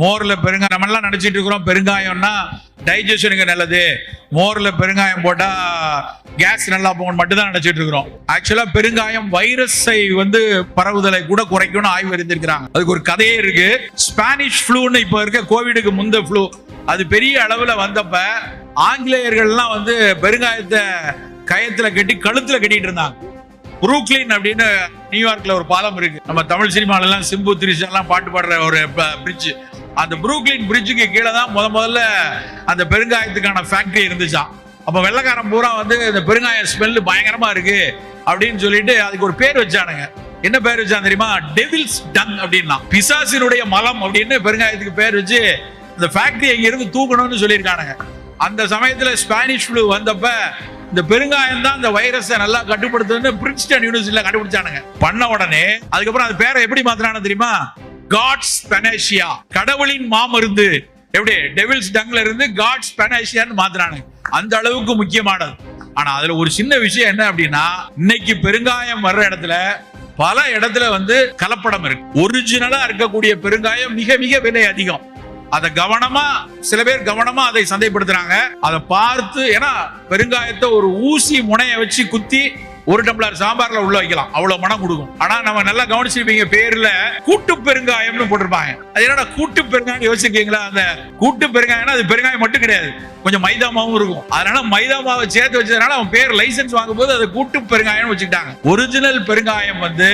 மோர்ல பெருங்காயம் நம்ம எல்லாம் நினைச்சிட்டு இருக்கிறோம் பெருங்காயம்னா டைஜஷனுக்கு நல்லது. மோர்ல பெருங்காயம் போட்டா கேஸ் நல்லா போகணும் மட்டும்தான் நினைச்சிட்டு இருக்கிறோம். ஆக்சுவலா பெருங்காயம் வைரஸை வந்து பரவுதலை கூட குறைக்கும்னு ஆய்வு இருந்திருக்கிறாங்க அதுக்கு ஒரு கதையே இருக்கு. ஸ்பானிஷ் ஃப்ளூன்னு இப்போ இருக்க கோவிடுக்கு முந்த ஃப்ளூ அது பெரிய அளவுல வந்தப்ப ஆங்கிலேயர்கள்லாம் வந்து பெருங்காயத்தை கயத்துல கட்டி கழுத்துல கட்டிட்டு இருந்தாங்க. புரூக்ளின் அப்படின்னு நியூயார்க்ல ஒரு பாலம் இருக்கு. நம்ம தமிழ் சினிமால எல்லாம் சிம்பு திரிஷா பாட்டு பாடுற ஒரு பிரிட்ஜ் அந்த புரூக்ளின் பிரிட்ஜுக்கு கீழே தான் முத முதல்ல அந்த பெருங்காயத்துக்கான ஃபேக்டரி இருந்துச்சாம் அப்போ வெள்ளக்காரன் பூரா வந்து இந்த பெருங்காய ஸ்மெல்லு பயங்கரமா இருக்கு அப்படின்னு சொல்லிட்டு அதுக்கு ஒரு பேர் வச்சானுங்க. என்ன பேர் வச்சான் தெரியுமா? டெவில்ஸ் டங் அப்படின்னா. பிசாசினுடைய மலம் அப்படின்னு பெருங்காயத்துக்கு பேர் வச்சு இந்த ஃபேக்டரி எங்க இருந்து தூக்கணும்னு சொல்லியிருக்கானுங்க. அந்த சமயத்துல ஸ்பானிஷ் ஃப்ளூ வந்தப்ப இந்த பெருங்காயம் தான் இந்த வைரஸை நல்லா கட்டுப்படுத்துன்னு பிரின்ஸ்டன் யூனிவர்சிட்டியில கண்டுபிடிச்சானுங்க. பண்ண உடனே அதுக்கப்புறம் அது பேரை எப்படி மாத்தினானு தெரியுமா? காட்ஸ் பெனேஷியா கடவுளின் மாமருந்து. எப்படி? டெவில்ஸ் டங்ல இருந்து காட்ஸ் பெனேஷியான்னு மாத்தினானுங்க. அந்த அளவுக்கு முக்கியமானது. ஆனா அதுல ஒரு சின்ன விஷயம் என்ன அப்படின்னா இன்னைக்கு பெருங்காயம் வர்ற இடத்துல பல இடத்துல வந்து கலப்படம் இருக்கு. ஒரிஜினலா இருக்கக்கூடிய பெருங்காயம் மிக மிக விலை அதிகம். அதை கவனமா சில பேர் கவனமா அதை சந்தைப்படுத்துறாங்க. அதை பார்த்து ஏன்னா பெருங்காயத்தை ஒரு ஊசி முனைய வச்சு குத்தி ஒரு டம்ளர் சாம்பார்ல உள்ள வைக்கலாம். அவ்வளவு மனம் கொடுக்கும். ஆனா நம்ம நல்லா கவனிச்சிருப்பீங்க பேர்ல கூட்டு பெருங்காயம்னு போட்டிருப்பாங்க. அது என்னடா கூட்டு பெருங்காயம் யோசிச்சிருக்கீங்களா? அந்த கூட்டு பெருங்காயம்னா அது பெருங்காயம் மட்டும் கிடையாது. கொஞ்சம் மைதா மாவும் இருக்கும். அதனால மைதா மாவை சேர்த்து வச்சதுனால அவன் பேர் லைசென்ஸ் வாங்கும்போது அதை கூட்டு பெருங்காயம்னு வச்சுக்கிட்டாங்க. ஒரிஜினல் பெருங்காயம் வந்து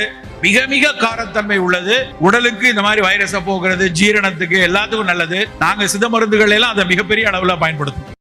மிக மிக காரத்தன்மை உள்ளது. உடலுக்கு இந்த மாதிரி வைரஸை போகிறது ஜீரணத்துக்கு எல்லாத்துக்கும் நல்லது. நாங்க சித்த மருந்துகள் எல்லாம் அதை மிகப்பெரிய அளவுல பயன்படுத்தும்